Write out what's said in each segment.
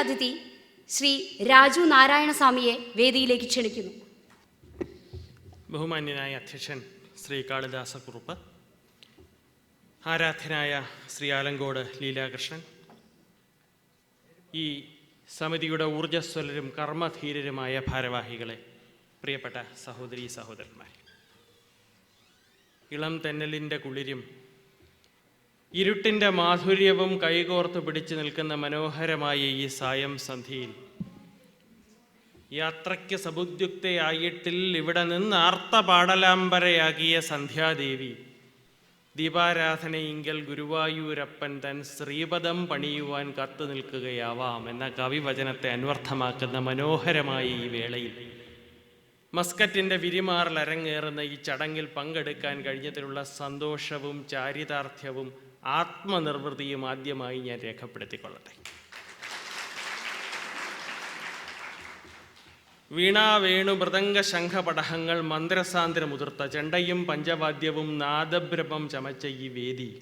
അതിഥി ശ്രീ രാജു നാരായണസ്വാമിയെ വേദിയിലേക്ക് ക്ഷണിക്കുന്നു. ബഹുമാന്യനായ അധ്യക്ഷൻ ശ്രീ കാളിദാസക്കുറുപ്പ് ആരാധ്യനായ ശ്രീ ആലങ്കോട് ലീലാകൃഷ്ണൻ ഈ സമിതിയുടെ ഊർജസ്വലരും കർമ്മധീരരുമായ ഭാരവാഹികളെ പ്രിയപ്പെട്ട സഹോദരീ സഹോദരന്മാർ ഇളം തെന്നലിന്റെ കുളിരും ഇരുട്ടിന്റെ മാധുര്യവും കൈകോർത്ത് പിടിച്ചു നിൽക്കുന്ന മനോഹരമായ ഈ സായം സന്ധിയിൽ യാത്രയ്ക്ക് സബുദ്യുക്തയായിട്ടിൽ ഇവിടെ നിന്ന് ആർത്തപാടലാംബരയാകിയ സന്ധ്യാദേവി ദീപാരാധനയെങ്കിൽ ഗുരുവായൂരപ്പൻ തൻ ശ്രീപദം പണിയുവാൻ കത്തു നിൽക്കുകയാവാം എന്ന കവിവചനത്തെ അന്വർത്ഥമാക്കുന്ന മനോഹരമായ ഈ വേളയിൽ. മസ്കറ്റിന്റെ വിരിമാറിൽ അരങ്ങേറുന്ന ഈ ചടങ്ങിൽ പങ്കെടുക്കാൻ കഴിഞ്ഞതിലുള്ള സന്തോഷവും ചാരിതാർത്ഥ്യവും ആത്മനിർവൃതിയും ആദ്യമായി ഞാൻ രേഖപ്പെടുത്തിക്കൊള്ളട്ടെ. വീണാ വേണു മൃദംഗ ശംഖപടഹങ്ങൾ മന്ത്രസാന്ദ്രമുതിർത്ത ചെണ്ടയും പഞ്ചവാദ്യവും നാദബ്രഹ്മം ചമച്ച ഈ വേദി.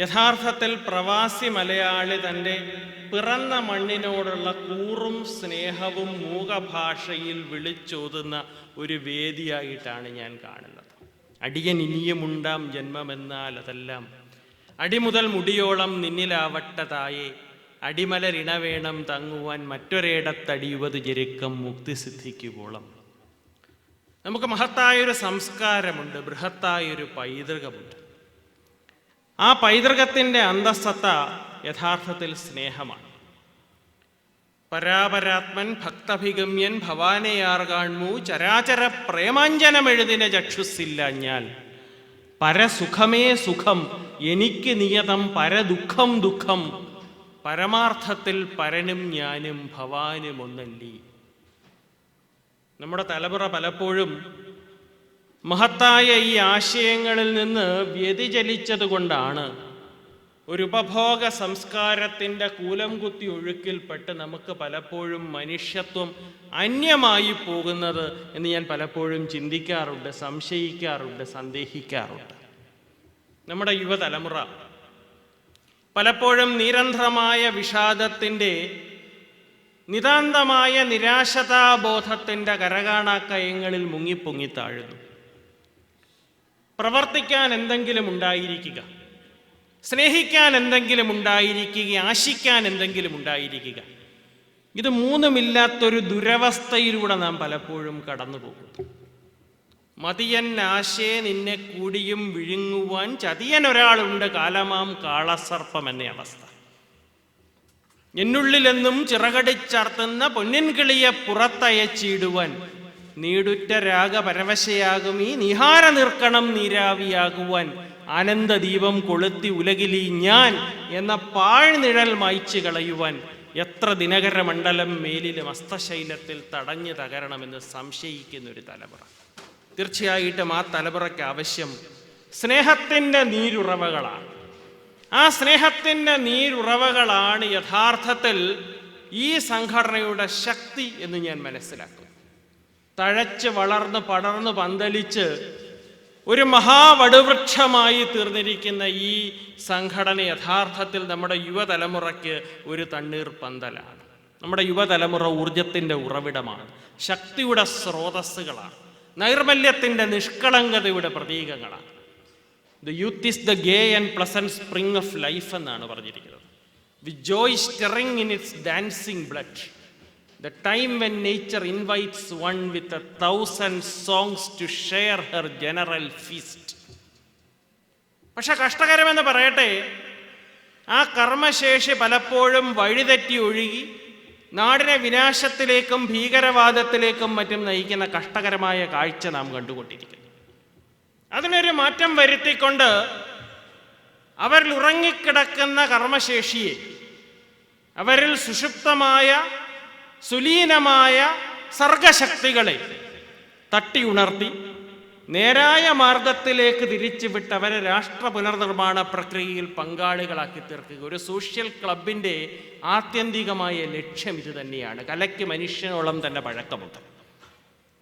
യഥാർത്ഥത്തിൽ പ്രവാസി മലയാളി തന്റെ പിറന്ന മണ്ണിനോടുള്ള കൂറും സ്നേഹവും മൂകഭാഷയിൽ വിളിച്ചോതുന്ന ഒരു വേദിയായിട്ടാണ് ഞാൻ കാണുന്നത്. അടിയൻ ഇനിയുമുണ്ടാം ജന്മമെന്നാൽ അതെല്ലാം അടിമുതൽ മുടിയോളം നിന്നിലാവട്ടതായി. അടിമലരിണ വേണം തങ്ങുവാൻ മറ്റൊരേടത്തടിയുവത് ജരുക്കം മുക്തി സിദ്ധിക്കുവോളം. നമുക്ക് മഹത്തായൊരു സംസ്കാരമുണ്ട് ബൃഹത്തായൊരു പൈതൃകമുണ്ട്. ആ പൈതൃകത്തിന്റെ അന്തസ്സത്ത യഥാർത്ഥത്തിൽ സ്നേഹമാണ്. പരാപരാത്മൻ ഭക്തഭിഗമ്യൻ ഭവാനയാർ കാൺമു ചരാചര പ്രേമാഞ്ജനമെഴുതിന ഞാൻ. പരസുഖമേ സുഖം എനിക്ക് നിയതം പരദുഃഖം ദുഃഖം പരമാർത്ഥത്തിൽ പരനും ഞാനും ഭവാനും ഒന്നല്ലി നമ്മുടെ തലമുറ പലപ്പോഴും മഹത്തായ ഈ ആശയങ്ങളിൽ നിന്ന് വ്യതിചലിച്ചത് കൊണ്ടാണ് ഒരു ഉപഭോഗ സംസ്കാരത്തിന്റെ കൂലം കുത്തി ഒഴുക്കിൽപ്പെട്ട് നമുക്ക് പലപ്പോഴും മനുഷ്യത്വം അന്യമായി പോകുന്നത് എന്ന് ഞാൻ പലപ്പോഴും ചിന്തിക്കാറുണ്ട് സംശയിക്കാറുണ്ട് സന്ദേഹിക്കാറുണ്ട്. നമ്മുടെ യുവതലമുറ. പലപ്പോഴും നിരന്തരമായ വിഷാദത്തിന്റെ നിതാന്തമായ നിരാശതാബോധത്തിന്റെ കരകാണാക്കയങ്ങളിൽ മുങ്ങിപ്പൊങ്ങി താഴുന്നു. പ്രവർത്തിക്കാൻ എന്തെങ്കിലും ഉണ്ടായിരിക്കുക. സ്നേഹിക്കാൻ എന്തെങ്കിലും ഉണ്ടായിരിക്കുക. ആശിക്കാൻ എന്തെങ്കിലും ഉണ്ടായിരിക്കുക. ഇത് മൂന്നുമില്ലാത്തൊരു ദുരവസ്ഥയിലൂടെ നാം പലപ്പോഴും കടന്നു പോകുന്നു മതിയൻ ആശേ നിന്നെ കൂടിയും വിഴുങ്ങുവാൻ ചതിയൻ ഒരാളുണ്ട് കാലമാം കാളസർപ്പം എന്ന അവസ്ഥ. എന്നുള്ളിലെന്നും ചിറകടിച്ചർത്തുന്ന പൊന്നിൻകിളിയെ പുറത്തയച്ചിടുവാൻ നീടുറ്റ രാഗ പരവശയാകും ഈ നിഹാര നിർക്കണം നീരാവിയാകുവാൻ ആനന്ദദീപം കൊളുത്തി ഉലകിലി ഞാൻ എന്ന പാഴ്നിഴൽ മായ്ച്ചു കളയുവാൻ എത്ര ദിനകര മണ്ഡലം മേലിലും അസ്തശൈലത്തിൽ തടഞ്ഞു തകരണമെന്ന് സംശയിക്കുന്ന ഒരു തലമുറ. തീർച്ചയായിട്ടും ആ തലമുറയ്ക്ക് ആവശ്യം സ്നേഹത്തിന്റെ നീരുറവകളാണ്. ആ സ്നേഹത്തിന്റെ നീരുറവകളാണ് യഥാർത്ഥത്തിൽ ഈ സംഘടനയുടെ ശക്തി എന്ന് ഞാൻ മനസ്സിലാക്കും തഴച്ച് വളർന്ന് പടർന്ന് പന്തലിച്ച് ഒരു മഹാവടുവൃക്ഷമായി തീർന്നിരിക്കുന്ന ഈ സംഘടന യഥാർത്ഥത്തിൽ നമ്മുടെ യുവതലമുറയ്ക്ക് ഒരു തണ്ണീർ പന്തലാണ്. നമ്മുടെ യുവതലമുറ ഊർജത്തിന്റെ ഉറവിടമാണ്. ശക്തിയുടെ സ്രോതസ്സുകളാണ്. നൈർമല്യത്തിന്റെ നിഷ്കളങ്കതയുടെ പ്രതീകങ്ങളാണ്. The youth is the gay and pleasant spring of life എന്നാണ് പറഞ്ഞിരിക്കുന്നത്. We joy stirring in its dancing blood the time when nature invites one with a thousand songs to share her general feast പക്ഷെ കഷ്ടകരമെന്ന് പറയട്ടെ ആ കർമ്മശേഷി പലപ്പോഴും വഴിതെറ്റി ഒഴുകി നാടിനെ വിനാശത്തിലേക്കും ഭീകരവാദത്തിലേക്കും മറ്റും നയിക്കുന്ന കഷ്ടകരമായ കാഴ്ച നാം കണ്ടുകൊണ്ടിരിക്കുന്നു. അതിനൊരു മാറ്റം വരുത്തിക്കൊണ്ട് അവരിൽ ഉറങ്ങിക്കിടക്കുന്ന കർമ്മശേഷിയെ അവരിൽ സുഷുപ്തമായ സുലീനമായ സർഗശക്തികളെ തട്ടിയുണർത്തി നേരായ മാർഗത്തിലേക്ക് തിരിച്ചുവിട്ട് അവരെ രാഷ്ട്ര പുനർനിർമ്മാണ പ്രക്രിയയിൽ പങ്കാളികളാക്കി തീർക്കുക. ഒരു സോഷ്യൽ ക്ലബിന്റെ ആത്യന്തികമായ ലക്ഷ്യം ഇത് തന്നെയാണ്. കലയ്ക്ക് മനുഷ്യനോളം തന്നെ പഴക്കമുണ്ട്.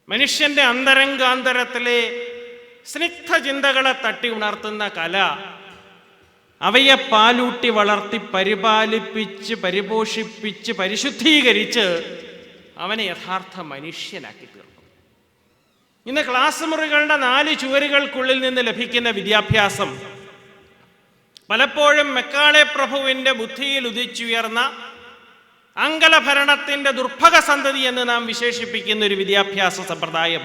മനുഷ്യന്റെ അന്തരംഗാന്തരത്തിലെ സ്നിഗ്ധ ചിന്തകളെ തട്ടി ഉണർത്തുന്ന കല അവയെ പാലൂട്ടി വളർത്തി പരിപാലിപ്പിച്ച് പരിപോഷിപ്പിച്ച് പരിശുദ്ധീകരിച്ച് അവനെ യഥാർത്ഥ മനുഷ്യനാക്കി തീർക്കും. ഇന്ന് ക്ലാസ് മുറികളുടെ നാല് ചുവരുകൾക്കുള്ളിൽ നിന്ന് ലഭിക്കുന്ന വിദ്യാഭ്യാസം. പലപ്പോഴും മെക്കാളെ പ്രഭുവിന്റെ ബുദ്ധിയിൽ ഉദിച്ചുയർന്ന അങ്കലഭരണത്തിന്റെ ദുർഭക സന്തതി എന്ന് നാം വിശേഷിപ്പിക്കുന്ന ഒരു വിദ്യാഭ്യാസ സമ്പ്രദായം.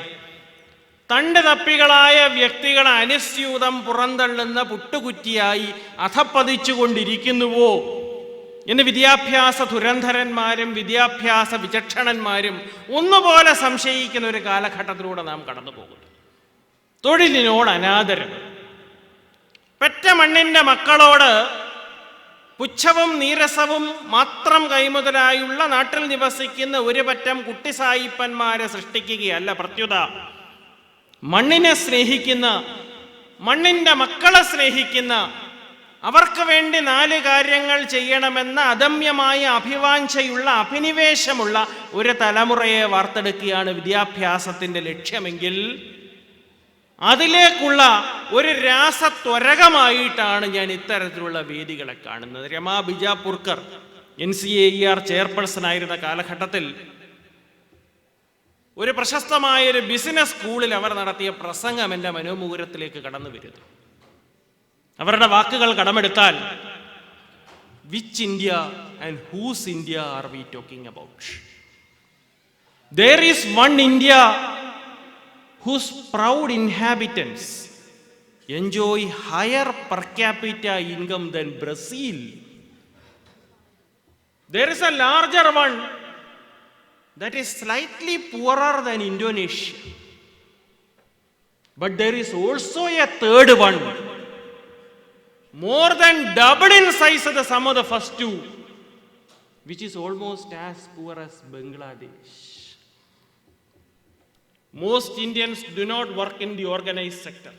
തണ്ട് തപ്പികളായ വ്യക്തികളെ അനുസ്യൂതം പുറന്തള്ളുന്ന പുട്ടുകുറ്റിയായി അധപ്പതിച്ചുകൊണ്ടിരിക്കുന്നുവോ? എന്ന് വിദ്യാഭ്യാസ ദുരന്ധരന്മാരും വിദ്യാഭ്യാസ വിചക്ഷണന്മാരും ഒന്നുപോലെ സംശയിക്കുന്ന ഒരു കാലഘട്ടത്തിലൂടെ നാം കടന്നു പോകുന്നു. തൊഴിലിനോട് അനാദരം പെറ്റ മണ്ണിന്റെ മക്കളോട് പുച്ഛവും നീരസവും മാത്രം കൈമുതലായുള്ള നാട്ടിൽ നിവസിക്കുന്ന ഒരു പറ്റം കുട്ടിസായിപ്പന്മാരെ സൃഷ്ടിക്കുകയല്ല പ്രത്യുത. മണ്ണിനെ സ്നേഹിക്കുന്ന മണ്ണിന്റെ മക്കളെ സ്നേഹിക്കുന്ന അവർക്ക് വേണ്ടി നാല് കാര്യങ്ങൾ ചെയ്യണമെന്ന അദമ്യമായ അഭിവാഞ്ചയുള്ള അഭിനിവേശമുള്ള ഒരു തലമുറയെ വാർത്തെടുക്കുകയാണ് വിദ്യാഭ്യാസത്തിന്റെ ലക്ഷ്യമെങ്കിൽ അതിലേക്കുള്ള ഒരു രാസത്വരകമായിട്ടാണ് ഞാൻ ഇത്തരത്തിലുള്ള വേദികളെ കാണുന്നത്. Rama Bijapurkar N C A R chairperson ആയിരുന്ന കാലഘട്ടത്തിൽ ഒരു പ്രശസ്തമായ ഒരു ബിസിനസ് സ്കൂളിൽ അവർ നടത്തിയ പ്രസംഗം എന്റെ മനോമുകുരത്തിലേക്ക് കടന്നു വരുന്നു. അവരുടെ വാക്കുകൾ കടമെടുത്താൽ which India and whose India are we talking about there is one India whose proud inhabitants enjoy higher per capita income than Brazil. There is a larger one that is slightly poorer than Indonesia. But there is also a third one, more than double in size of the sum of the first two, which is almost as poor as Bangladesh. Most Indians do not work in the organized sector.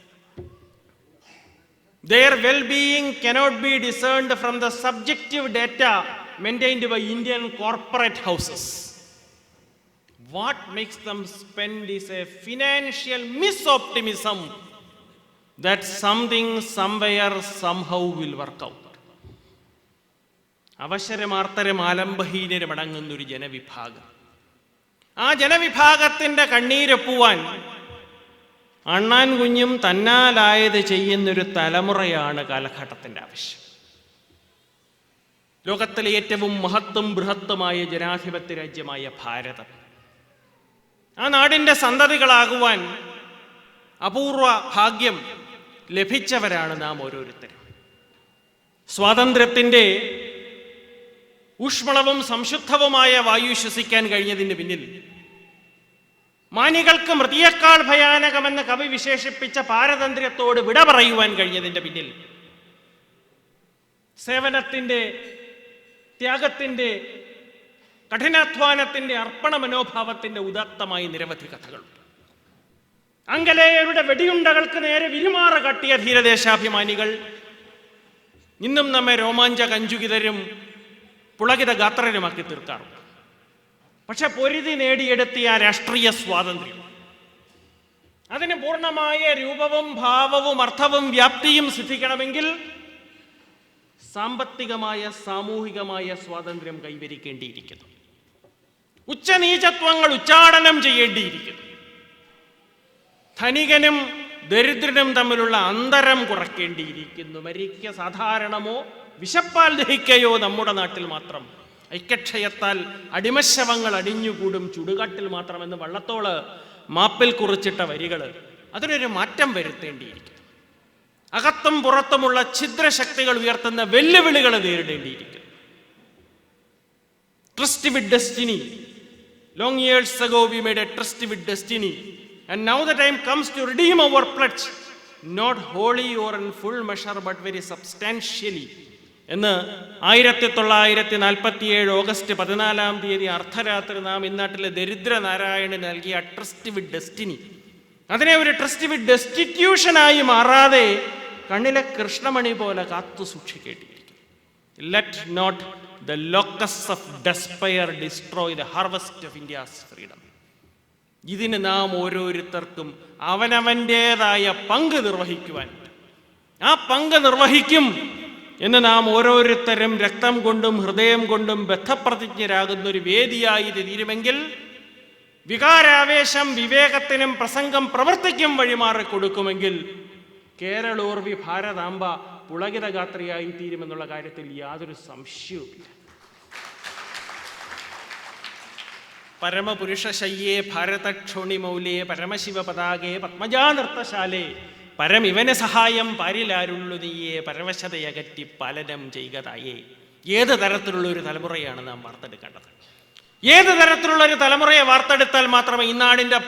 Their well being cannot be discerned from the subjective data maintained by Indian corporate houses. What makes them spend is a financial misoptimism that something, somewhere, somehow will work out. അവശരമാർത്തരം ആലംബഹീനരും അടങ്ങുന്ന ഒരു ജനവിഭാഗം. ആ ജനവിഭാഗത്തിന്റെ കണ്ണീരൊപ്പുവാൻ അണ്ണാൻ കുഞ്ഞും തന്നാലായത് ചെയ്യുന്നൊരു തലമുറയാണ് കാലഘട്ടത്തിന്റെ ആവശ്യം. ലോകത്തിലെ ഏറ്റവും മഹത്തും ബൃഹത്തുമായ ജനാധിപത്യ രാജ്യമായ ഭാരതം. ആ നാടിന്റെ സന്തതികളാകുവാൻ അപൂർവ ഭാഗ്യം ലഭിച്ചവരാണ് നാം ഓരോരുത്തരും. സ്വാതന്ത്ര്യത്തിന്റെ ഊഷ്മളവും സംശുദ്ധവുമായ വായു ശ്വസിക്കാൻ കഴിഞ്ഞതിന് പിന്നിൽ മാനികൾക്ക് മൃതിയേക്കാൾ ഭയാനകമെന്ന് കവി വിശേഷിപ്പിച്ച പാരതന്ത്ര്യത്തോട് വിട പറയുവാൻ കഴിഞ്ഞതിന്റെ പിന്നിൽ സേവനത്തിന്റെ ത്യാഗത്തിന്റെ കഠിനാധ്വാനത്തിന്റെ അർപ്പണ മനോഭാവത്തിന്റെ ഉദാത്തമായി നിരവധി കഥകളുണ്ട് അങ്കലേയരുടെ വെടിയുണ്ടകൾക്ക് നേരെ വിരുമാറ കട്ടിയ ധീരദേശാഭിമാനികൾ. ഇന്നും നമ്മെ രോമാഞ്ച കഞ്ചുകിതരും പുളകിത ഗാത്രരുമാക്കി തീർക്കാറുണ്ട്. പക്ഷെ പൊരുതി നേടിയെടുത്തിയ രാഷ്ട്രീയ സ്വാതന്ത്ര്യം അതിന് പൂർണമായ രൂപവും ഭാവവും അർത്ഥവും വ്യാപ്തിയും സിദ്ധിക്കണമെങ്കിൽ സാമ്പത്തികമായ സാമൂഹികമായ സ്വാതന്ത്ര്യം കൈവരിക്കേണ്ടിയിരിക്കുന്നു. ഉച്ചനീചത്വങ്ങൾ ഉച്ചാടനം ചെയ്യേണ്ടിയിരിക്കുന്നു. ധനികനും ദരിദ്രനും തമ്മിലുള്ള അന്തരം കുറയ്ക്കേണ്ടിയിരിക്കുന്നു. മരിക്ക സാധാരണമോ വിശപ്പാൽ ദഹിക്കയോ നമ്മുടെ നാട്ടിൽ മാത്രം. ഐക്യക്ഷയത്താൽ അടിമശവങ്ങൾ അടിഞ്ഞുകൂടും ചുടുകാട്ടിൽ മാത്രമെന്ന് വള്ളത്തോൾ മാപ്പിൽ കുറിച്ചിട്ട വരികൾ. അതിനൊരു മാറ്റം വരുത്തേണ്ടിയിരിക്കുന്നു. അകത്തും പുറത്തുമുള്ള ഛിദ്രശക്തികൾ ഉയർത്തുന്ന വെല്ലുവിളികൾ നേരിടേണ്ടിയിരിക്കുന്നു. Trust with destiny long years ago we made a trust with destiny and now the time comes to redeem our pledge, not wholly or in full measure, but very substantially. എന്ന് ആയിരത്തി തൊള്ളായിരത്തി നാൽപ്പത്തി ഏഴ് ഓഗസ്റ്റ് പതിനാലാം തീയതി അർദ്ധരാത്രി നാം ഇന്നാട്ടിലെ ദരിദ്ര നാരായണന് നൽകിയ ട്രസ്റ്റ് വിത്ത് ഡെസ്റ്റിനി അതിനെ ഒരു ട്രസ്റ്റ് വിത്ത് ഡെസ്റ്റിറ്റ്യൂഷനായി മാറാതെ കണ്ണിലെ കൃഷ്ണമണി പോലെ കാത്തു സൂക്ഷിക്കേണ്ടിയിരിക്കും let not the locust of despair destroy the harvest of India's freedom ഇതിന് നാം ഓരോരുത്തർക്കും അവനവന്റേതായ പങ്ക് നിർവഹിക്കുവാൻ. ആ പങ്ക് നിർവഹിക്കും എന്ന് നാം ഓരോരുത്തരും രക്തം കൊണ്ടും ഹൃദയം കൊണ്ടും ബദ്ധപ്രതിജ്ഞരാകുന്ന ഒരു വേദിയായി ഇത് തീരുമെങ്കിൽ വികാരാവേശം വിവേകത്തിനും പ്രസംഗം പ്രവർത്തിക്കും വഴിമാറി കൊടുക്കുമെങ്കിൽ കേരളോർവി ഭാരതാംബ പുളകിതഗാത്രിയായി തീരുമെന്നുള്ള കാര്യത്തിൽ യാതൊരു സംശയവുമില്ല. പരമപുരുഷശയ്യേ ഭാരതക്ഷോണിമൗലേ പരമശിവ പതാകേ പത്മജാ നൃത്തശാലേ പരമിവന് സഹായം പാരിലാരുള്ളു നീയേ പരവശതയകറ്റി പലനം ചെയ്യതായേ ഏത് തരത്തിലുള്ള ഒരു തലമുറയാണ് നാം വാർത്തെടുക്കേണ്ടത്? ഏത് തരത്തിലുള്ള ഒരു തലമുറയെ വാർത്തെടുത്താൽ മാത്രമേ ഈ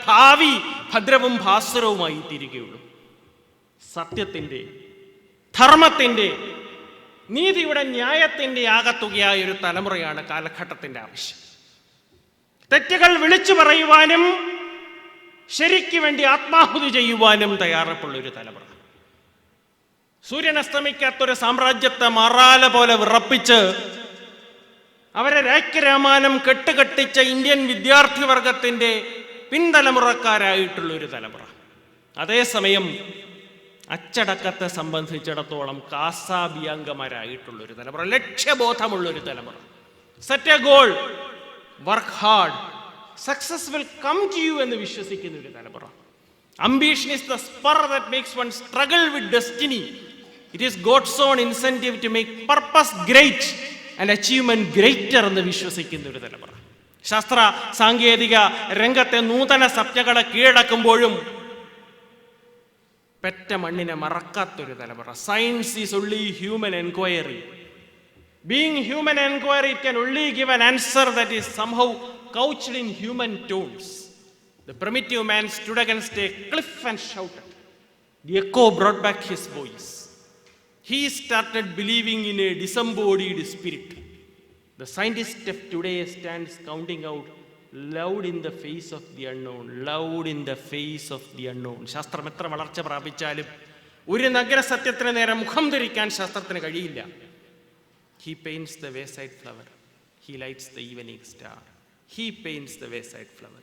ഭാവി ഭദ്രവും ഭാസ്വരവുമായി തീരുകയുള്ളൂ? സത്യത്തിന്റെ ധർമ്മത്തിന്റെ നീതിയുടെ ന്യായത്തിന്റെ ആകത്തുകയായ ഒരു തലമുറയാണ് കാലഘട്ടത്തിന്റെ ആവശ്യം. തെറ്റുകൾ വിളിച്ചു പറയുവാനും ശരിക്ക് വേണ്ടി ആത്മാഹുതി ചെയ്യുവാനും തയ്യാറപ്പുള്ള ഒരു തലമുറ. സൂര്യൻ അസ്തമിക്കാത്തൊരു സാമ്രാജ്യത്തെ മറാല പോലെ വിറപ്പിച്ച് അവരെ രാജ്യരാമാനം കെട്ടുകെട്ടിച്ച ഇന്ത്യൻ വിദ്യാർത്ഥി വർഗത്തിന്റെ പിൻതലമുറക്കാരായിട്ടുള്ള ഒരു തലമുറ. അതേസമയം അച്ചടക്കത്തെ സംബന്ധിച്ചിടത്തോളം കാസാബിയാങ്കമാരായിട്ടുള്ള ഒരു തലമുറ. ലക്ഷ്യബോധമുള്ള ഒരു തലമുറ. Set a goal work hard success will come to you എന്ന് വിശ്വസിക്കുന്ന ഒരു തലമുറ. Ambition is the spur that makes one struggle with destiny it is God's own incentive to make purpose great and achievement greater എന്ന് വിശ്വസിക്കുന്ന ഒരു തലമുറ. ശാസ്ത്ര സാങ്കേതിക രംഗത്തെ നൂതന സത്യകളെ കീഴടക്കുമ്പോഴും പെറ്റ മണ്ണിനെ മറക്കാത്തൊരു തലമുറ. Science is only human enquiry being human inquiry can only give an answer that is somehow couched in human tones The primitive man stood against a cliff and shouted. The echo brought back his voice. He started believing in a disembodied spirit. The scientist of today stands counting out loud in the face of the unknown, loud in the face of the unknown. ശാസ്ത്രം എത്ര വളർച്ച പ്രാപിച്ചാലും ഒരു നഗര സത്യത്തിന് നേരെ മുഖം ധരിക്കാൻ ശാസ്ത്രത്തിന് കഴിയില്ല He paints the wayside flower. He lights the evening star. He paints the wayside flower.